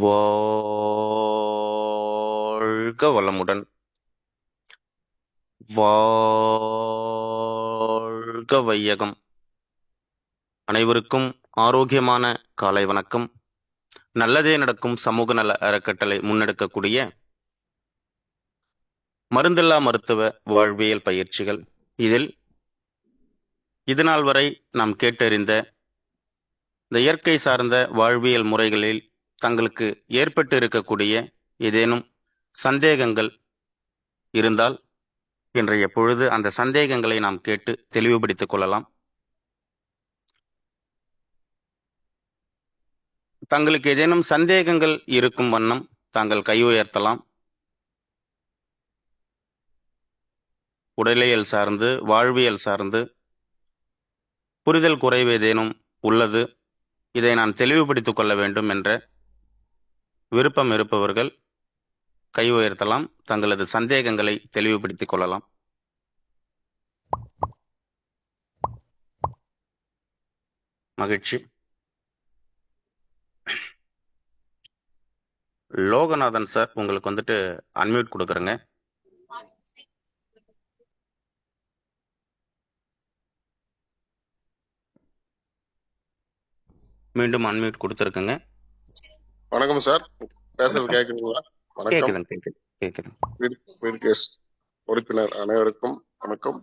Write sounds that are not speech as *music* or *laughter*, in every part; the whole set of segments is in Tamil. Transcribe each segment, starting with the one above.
வாழ்க வளமுடன். வாழ்க வையகம். அனைவருக்கும் ஆரோக்கியமான காலை வணக்கம். நல்லதே நடக்கும் சமூக நல அறக்கட்டளை முன்னெடுக்கக்கூடிய மருந்தில்லா மருத்துவ வாழ்வியல் பயிற்சிகள். இதில் இதுநாள் வரை நாம் கேட்டறிந்த இந்த இயற்கை சார்ந்த வாழ்வியல் முறைகளில் தங்களுக்கு ஏற்பட்டு இருக்கக்கூடிய ஏதேனும் சந்தேகங்கள் இருந்தால் இன்றைய பொழுது அந்த சந்தேகங்களை நாம் கேட்டு தெளிவுபடுத்திக் கொள்ளலாம். தங்களுக்கு ஏதேனும் சந்தேகங்கள் இருக்கும் வண்ணம் தாங்கள் கை உயர்த்தலாம். உடலியல் சார்ந்து வாழ்வியல் சார்ந்து புரிதல் குறைவு ஏதேனும் உள்ளது இதை நான் தெளிவுபடுத்திக் கொள்ள வேண்டும் என்ற விருப்பம் இருப்பவர்கள் கை உயர்த்தலாம் தங்களது சந்தேகங்களை தெளிவுபடுத்திக் கொள்ளலாம். மகிழ்ச்சி. லோகநாதன் சார் உங்களுக்கு வந்துட்டு அன்மியூட் கொடுக்குறேங்க. மீண்டும் அன்மியூட் கொடுத்துருக்குங்க. வணக்கம் சார். பேசுறது கேக்குதுங்களா? வணக்கம். கேக்குது உறுப்பினர் அனைவருக்கும் வணக்கம்.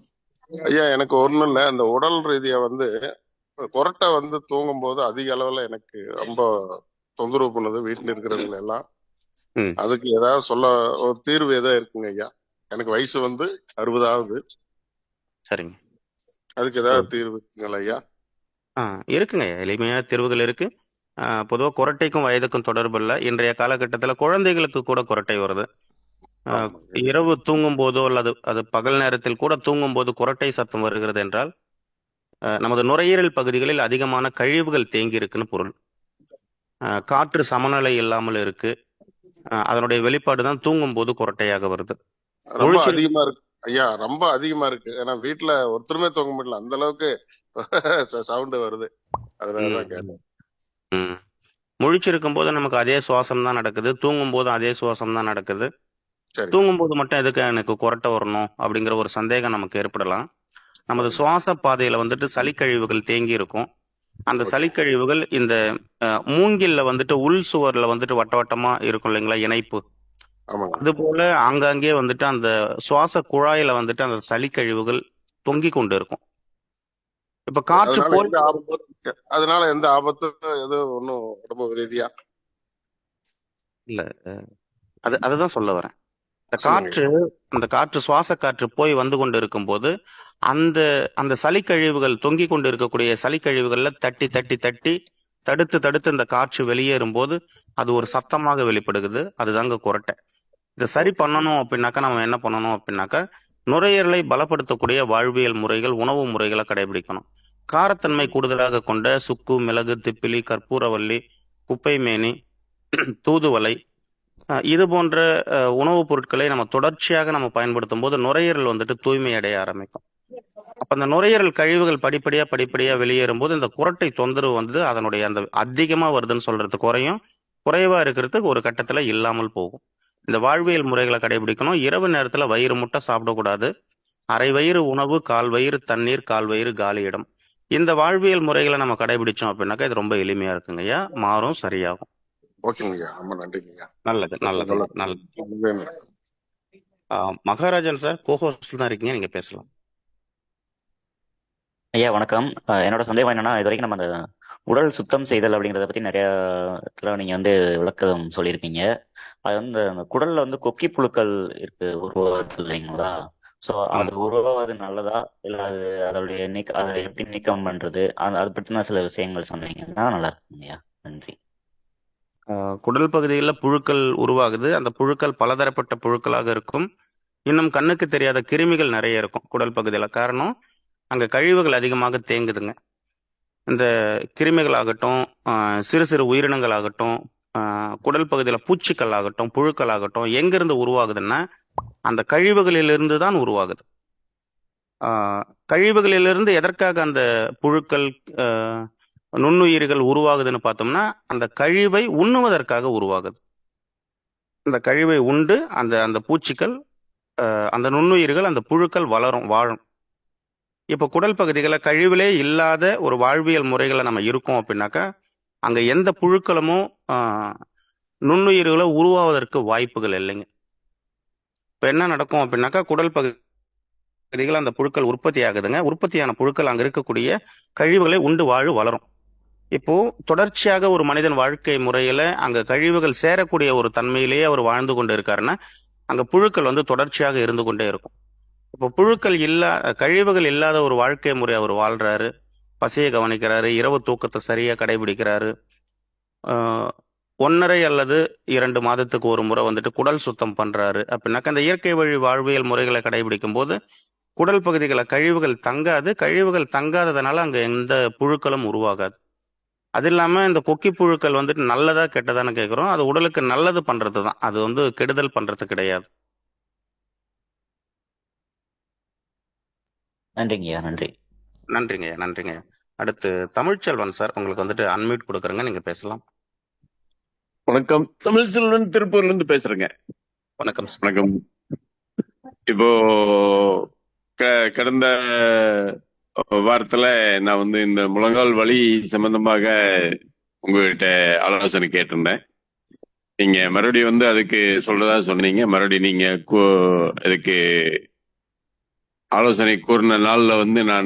ஐயா எனக்கு ஒண்ணும் இல்ல. இந்த உடல் ரீதியா வந்து கொரட்டை வந்து தூங்கும் போது அதிக அளவுல எனக்கு ரொம்ப தொந்தரவு பண்ணுது. வீட்டுல இருக்கிறவங்க எல்லாம். அதுக்கு ஏதாவது சொல்ல ஒரு தீர்வு ஏதாவது இருக்குங்க ஐயா? எனக்கு வயசு வந்து அறுபதாவது. சரிங்க. அதுக்கு ஏதாவது தீர்வு இருக்குங்களா ஐயா? இருக்குங்க எளிமையான தீர்வுகள் இருக்கு. பொதுவாக குரட்டைக்கும் வயதுக்கும் தொடர்பு இல்லை. இன்றைய காலகட்டத்தில் குழந்தைகளுக்கு கூட குரட்டை வருது. இரவு தூங்கும் போதோ அல்லது அது பகல் நேரத்தில் கூட தூங்கும் போது குரட்டை சத்தம் வருகிறது என்றால் நமது நுரையீரல் பகுதிகளில் அதிகமான கழிவுகள் தேங்கி இருக்குன்னு பொருள். காற்று சமநிலை இல்லாமல் இருக்கு. அதனுடைய வெளிப்பாடு தான் தூங்கும் போது குரட்டையாக வருது. ரொம்ப அதிகமா இருக்கு. ஐயா ரொம்ப அதிகமா இருக்கு. ஏன்னா வீட்டுல ஒருத்தருமே தூங்க முடியல. அந்த அளவுக்கு *laughs* சவுண்ட் வருது. கேட்டேன். ம். முழிச்சிருக்கும் போது நமக்கு அதே சுவாசம் தான் நடக்குது. தூங்கும் போதும் அதே சுவாசம் தான் நடக்குது. சரி. தூங்கும் போது மட்டும் எதுக்கு எனக்கு குரட்டை வரணும் அப்படிங்கிற ஒரு சந்தேகம் நமக்கு ஏற்படலாம். நமது சுவாச பாதையில வந்துட்டு சளிக்கழிவுகள் தேங்கி இருக்கும். அந்த சளிக்கழிவுகள் இந்த மூங்கில்ல வந்துட்டு உள் சுவர்ல வந்துட்டு வட்ட வட்டமா இருக்கும் இல்லைங்களா இணைப்பு. ஆமாங்க. அது போல ஆங்காங்கே வந்துட்டு அந்த சுவாச குழாயில வந்துட்டு அந்த சளிக்கழிவுகள் தொங்கி கொண்டு இருக்கும். இப்ப காற்று அதனால எந்த ஆபத்தும் எதுவும் ஒண்ணும் உடம்பு ரீதியா இல்ல அது அதுதான் சொல்ல வரேன். இந்த. காற்று அந்த காற்று சுவாச காற்று போய் வந்து கொண்டு இருக்கும்போது அந்த அந்த சளிக்கழிவுகள் தொங்கி கொண்டு இருக்கக்கூடிய சளிக்கழிவுகள்ல தட்டி தட்டி தட்டி தடுத்து தடுத்து இந்த காற்று வெளியேறும் போது அது ஒரு சத்தமாக வெளிப்படுகுது. அதுதாங்க குரட்டை. இதை சரி பண்ணணும் அப்படின்னாக்கா நம்ம என்ன பண்ணணும் அப்படின்னாக்கா நுரையீரலை பலப்படுத்தக்கூடிய வாழ்வியல் முறைகள் உணவு முறைகளை கடைபிடிக்கணும். காரத்தன்மை கூடுதலாக கொண்ட சுக்கு மிளகு திப்பிலி கற்பூரவல்லி குப்பைமேனி தூதுவளை இது போன்ற உணவுப் பொருட்களை நம்ம தொடர்ச்சியாக நம்ம பயன்படுத்தும் போது நுரையீரல் வந்துட்டு தூய்மை அடைய ஆரம்பிக்கும். அப்ப அந்த நுரையீரல் கழிவுகள் படிப்படியா படிப்படியா வெளியேறும் போது இந்த குரட்டை தொந்தரவு வந்து அதனுடைய அந்த அதிகமா வருதுன்னு சொல்றது குறையும். குறைவா இருக்கிறதுக்கு ஒரு கட்டத்துல இல்லாமல் போகும். இந்த வாழ்வியல் முறைகளை கடைபிடிக்கணும். இரவு நேரத்துல வயிறு முட்டை சாப்பிடக்கூடாது. அரை வயிறு உணவு கால் வயிறு தண்ணீர் கால் வயிறு காலி இடம் இந்த வாழ்வியல் முறைகளை நம்ம கடைபிடிச்சோம் அப்படின்னாக்கா இது ரொம்ப எளிமையா இருக்குங்க ஐயா. மாறும் சரியாகும். ஓகேங்க ஐயா. ரொம்ப நன்றிங்க ஐயா. நல்லது நல்லது நல்லது. மகாராஜன் சார் கோஹோஸ்ட்ல தான் இருக்கீங்க நீங்க பேசலாம். ஐயா வணக்கம். என்னோட சந்தேகம் என்னன்னா இது வரைக்கும் நம்ம அந்த உடல் சுத்தம் செய்தல் அப்படிங்கறத பத்தி நிறைய இடத்துல நீங்க வந்து விளக்கம் சொல்லியிருப்பீங்க அது வந்து அந்த குடல்ல வந்து கொக்கி புழுக்கள் இருக்கு உருவாகுது இல்லைங்களா? சோ அது உருவாவது நல்லதா? இல்ல அது அதோடைய நீக்க அதை எப்படி நீக்கம் பண்றது? அது அதை பத்தின சில விஷயங்கள் சொன்னீங்கன்னா நல்லா இருக்குங்க ஐயா. நன்றி. குடல் பகுதியில் புழுக்கள் உருவாகுது. அந்த புழுக்கள் பலதரப்பட்ட புழுக்களாக இருக்கும். இன்னும் கண்ணுக்கு தெரியாத கிருமிகள் நிறைய இருக்கும் குடல் பகுதியில். காரணம் அங்க கழிவுகள் அதிகமாக தேங்குதுங்க. இந்த கிருமிகள் ஆகட்டும் சிறு சிறு உயிரினங்கள் ஆகட்டும் குடல் பகுதியில் பூச்சிகள் ஆகட்டும் புழுக்கள் ஆகட்டும் எங்கிருந்து உருவாகுதுன்னா அந்த கழிவுகளிலிருந்து தான் உருவாகுது கழிவுகளிலிருந்து எதற்காக அந்த புழுக்கள் நுண்ணுயிர்கள் உருவாகுதுன்னு பார்த்தோம்னா அந்த கழிவை உண்ணுவதற்காக உருவாகுது. அந்த கழிவை உண்டு அந்த அந்த பூச்சிகள் அந்த நுண்ணுயிர்கள் அந்த புழுக்கள் வளரும் வாழும். இப்போ குடல் பகுதிகளை கழிவிலே இல்லாத ஒரு வாழ்வியல் முறைகளை நம்ம இருக்கோம் அப்படின்னாக்கா அங்கே எந்த புழுக்களமும் நுண்ணுயிர்களை நுண்ணுயிர்களோ உருவாவதற்கு வாய்ப்புகள் இல்லைங்க. இப்போ என்ன நடக்கும் அப்படின்னாக்கா குடல் பகுதிகள் அந்த புழுக்கள் உற்பத்தி ஆகுதுங்க. உற்பத்தியான புழுக்கள் அங்கே இருக்கக்கூடிய கழிவுகளை உண்டு வாழு வளரும். இப்போ தொடர்ச்சியாக ஒரு மனிதன் வாழ்க்கை முறையில அங்க கழிவுகள் சேரக்கூடிய ஒரு தன்மையிலேயே அவர் வாழ்ந்து கொண்டு இருக்காருன்னா அங்க புழுக்கள் வந்து தொடர்ச்சியாக இருந்து கொண்டே இருக்கும். இப்போ புழுக்கள் இல்லா கழிவுகள் இல்லாத ஒரு வாழ்க்கை முறை அவர் வாழ்றாரு. பசியை கவனிக்கிறாரு. இரவு தூக்கத்தை சரியா கடைபிடிக்கிறாரு. ஒன்றரை அல்லது இரண்டு மாதத்துக்கு ஒரு முறை வந்துட்டு குடல் சுத்தம் பண்றாரு. அப்படின்னாக்க அந்த இயற்கை வழி வாழ்வியல் முறைகளை கடைபிடிக்கும் போது குடல் பகுதிகளை கழிவுகள் தங்காது. கழிவுகள் தங்காததுனால அங்க எந்த புழுக்களும் உருவாகாது. அது இல்லாம இந்த கொக்கி புழுக்கள் வந்துட்டு நல்லதா கெட்டதான்னு கேட்குறோம் அது உடலுக்கு நல்லது பண்றது தான் அது வந்து கெடுதல் பண்றது கிடையாது. நன்றிங்கய்யா நன்றி. நன்றிங்க நன்றிங்க அடுத்து தமிழ்ச்செல்வன் சார் உங்களுக்கு வந்துட்டு அன்மியூட் கொடுக்குறேங்க நீங்க பேசலாம். வணக்கம். தமிழ் செல்வன் திருப்பூர்ல இருந்து பேசுறேங்க. வணக்கம் வணக்கம். இப்போ க- கடந்த வாரத்துல நான் வந்து இந்த முழங்கால் வலி சம்பந்தமாக உங்ககிட்ட ஆலோசனை கேட்டிருந்தேன். நீங்க மறுபடியும் வந்து அதுக்கு சொல்றதா சொன்னீங்க. மறுபடியும் நீங்க கூ- அதுக்கு ஆலோசனை கூறின நாள்ல வந்து நான்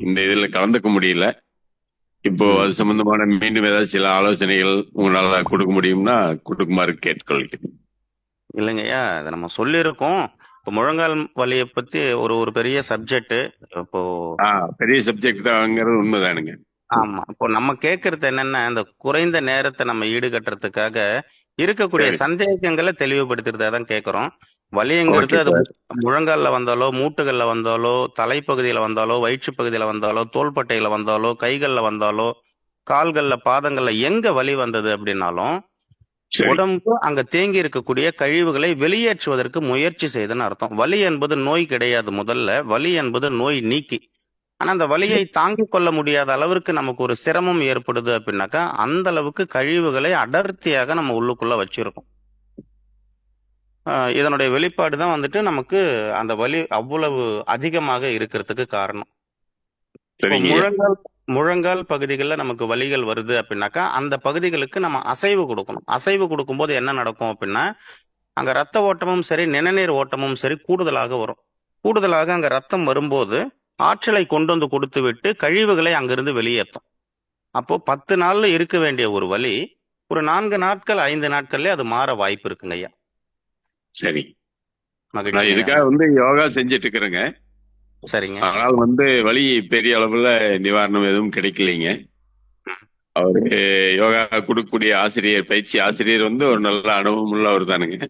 இந்த இதுல கலந்துக்க முடியல. இப்போ. அது சம்பந்தமான மீண்டும் ஏதாவது சில ஆலோசனைகள் உங்களால கொடுக்க முடியும்னா கொடுக்குமாறு கேட்டுக்கொள்கிறேன். இல்லைங்கய்யா இதை நம்ம சொல்லியிருக்கோம். இப்போ முழங்கால் வலியை பத்தி ஒரு ஒரு பெரிய சப்ஜெக்ட் இப்போ ஆ பெரிய சப்ஜெக்ட் தாங்கிறது உண்மைதானுங்க. ஆமா. இப்போ நம்ம கேட்கறது என்னன்னா இந்த குறைந்த நேரத்தை நம்ம ஈடுகட்டுறதுக்காக இருக்கக்கூடிய சரி. சந்தேகங்களை தெளிவுபடுத்துறதா தான் கேட்கிறோம் வலிங்கிறது அது முழங்கால்ல வந்தாலோ மூட்டுகள்ல வந்தாலோ தலைப்பகுதியில வந்தாலோ வயிற்று பகுதியில வந்தாலோ தோள்பட்டையில வந்தாலோ கைகள்ல வந்தாலோ கால்கள்ல பாதங்கள்ல எங்க வலி வந்தது அப்படின்னாலும் சரி. உடம்பு அங்க தேங்கி இருக்கக்கூடிய கழிவுகளை வெளியேற்றுவதற்கு முயற்சி செய்யுதுன்னு அர்த்தம். வலி என்பது நோய் கிடையாது முதல்ல. வலி என்பது நோய் நீக்கி. ஆனா அந்த வலியை தாங்கிக் கொள்ள முடியாத அளவிற்கு நமக்கு ஒரு சிரமம் ஏற்படுது அப்படின்னாக்கா அந்த அளவுக்கு கழிவுகளை அடர்த்தியாக நம்ம உள்ளுக்குள்ள வச்சிருக்கோம். ஆஹ் இதனுடைய வெளிப்பாடு தான் வந்துட்டு நமக்கு அந்த வலி அவ்வளவு அதிகமாக இருக்கிறதுக்கு காரணம். முழங்கால் முழங்கால் பகுதிகளில் நமக்கு வலிகள் வருது அப்படின்னாக்கா அந்த பகுதிகளுக்கு நம்ம அசைவு கொடுக்கணும். அசைவு கொடுக்கும்போது என்ன நடக்கும் அப்படின்னா அங்க ரத்த ஓட்டமும் சரி நிணநீர் ஓட்டமும் சரி கூடுதலாக வரும். கூடுதலாக அங்க ரத்தம் வரும்போது ஆற்றலை கொண்டு வந்து கொடுத்து விட்டு கழிவுகளை அங்கிருந்து வெளியேற்றும். அப்போ பத்து நாள்ல இருக்க வேண்டிய ஒரு வலி ஒரு நான்கு நாட்கள் ஐந்து நாட்கள்லயே அது மாற வாய்ப்பு இருக்குங்க ஐயா. சரி. நான் இதுக்காக வந்து யோகா செஞ்சுட்டு இருக்கிறேங்க. சரிங்க. ஆனால் வந்து வலி பெரிய அளவுல நிவாரணம் எதுவும் கிடைக்கலைங்க. அவரு யோகா கொடுக்கக்கூடிய ஆசிரியர் பயிற்சி ஆசிரியர் வந்து ஒரு நல்ல அனுபவம் உள்ளவர் தானுங்க.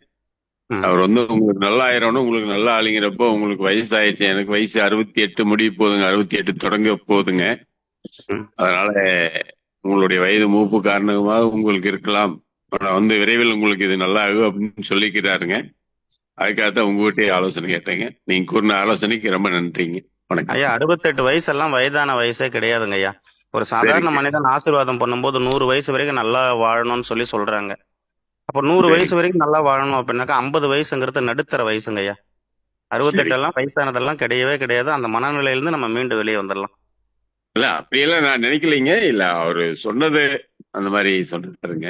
அவர் வந்து உங்களுக்கு நல்லா ஆயிரணும் உங்களுக்கு நல்லா ஆளுங்கிறப்போ உங்களுக்கு வயசு ஆயிடுச்சு எனக்கு வயசு அறுபத்தி எட்டு முடிய போகுதுங்க அறுபத்தி எட்டு தொடங்க போகுதுங்க ம். அதனால உங்களுடைய வயது மூப்பு காரணமாக உங்களுக்கு இருக்கலாம். வந்து விரைவில் உங்களுக்கு இது நல்லா ஆகும் அப்படின்னு சொல்லிக்கிறாருங்க. அதுக்காகத்தான் உங்ககிட்டயே ஆலோசனை கேட்டேங்க. நீங்க கூறின ஆலோசனைக்கு ரொம்ப நன்றிங்க. வணக்கம். ஐயா அறுபத்தெட்டு வயசெல்லாம் வயதான வயசே கிடையாதுங்க ஐயா. ஒரு சாதாரண. மனிதன் ஆசீர்வாதம் பண்ணும்போது நூறு வயசு வரைக்கும் நல்லா வாழணும்னு சொல்லி சொல்றாங்க. அப்ப நூறு. வயசு வரைக்கும் நல்லா வாழணும் அப்படின்னாக்கா ஐம்பது வயசுங்கிறது நடுத்தர வயசுங்க ஐயா. அறுபத்தெட்டு எல்லாம் வயசானதெல்லாம் கிடையவே கிடையாது. அந்த மனநிலையில இருந்து நம்ம மீண்டு வெளியே வந்துடலாம். இல்ல அப்படியெல்லாம் நான் நினைக்கலைங்க. இல்ல அவரு சொன்னது அந்த மாதிரி சொன்னாருங்க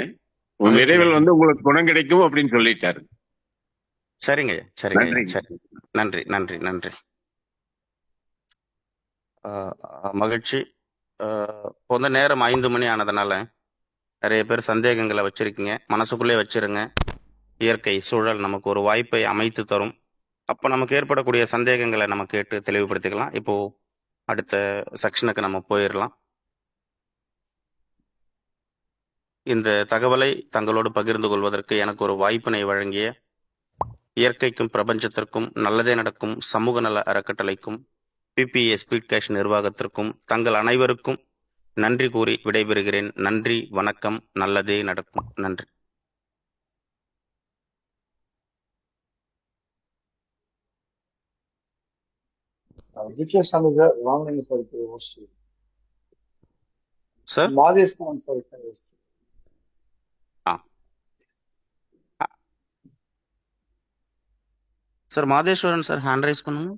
உங்க. விரைவில் வந்து உங்களுக்கு குணம் கிடைக்கும் அப்படின்னு சொல்லிட்டாரு. சரிங்க சரிங்க. சரி. நன்றி நன்றி நன்றி. மகிழ்ச்சி. இப்போ வந்து நேரம் ஐந்து மணி ஆனதுனால நிறைய பேர் சந்தேகங்களை வச்சிருக்கீங்க. மனசுக்குள்ளே வச்சிருங்க. இயற்கை சூழல் நமக்கு ஒரு வாய்ப்பை அமைத்து தரும். அப்போ நமக்கு ஏற்படக்கூடிய சந்தேகங்களை நம்ம கேட்டு தெளிவுபடுத்திக்கலாம். இப்போ அடுத்த செக்ஷனுக்கு நம்ம போயிடலாம். இந்த தகவலை தங்களோடு பகிர்ந்து கொள்வதற்கு எனக்கு ஒரு வாய்ப்பினை வழங்கிய இயற்கைக்கும் பிரபஞ்சத்திற்கும் நல்லதே நடக்கும் சமூக நல அறக்கட்டளைக்கும் பிபிஏ ஸ்பீட் கேஷ் நிர்வாகத்திற்கும் தங்கள் அனைவருக்கும் நன்றி கூறி விடைபெறுகிறேன். நன்றி வணக்கம் நல்லதே நடக்கும். நன்றி. சார் மாதேஸ்வரன் சார் ஆ. Sir Matheswaran sir hand raise பண்ணுங்க.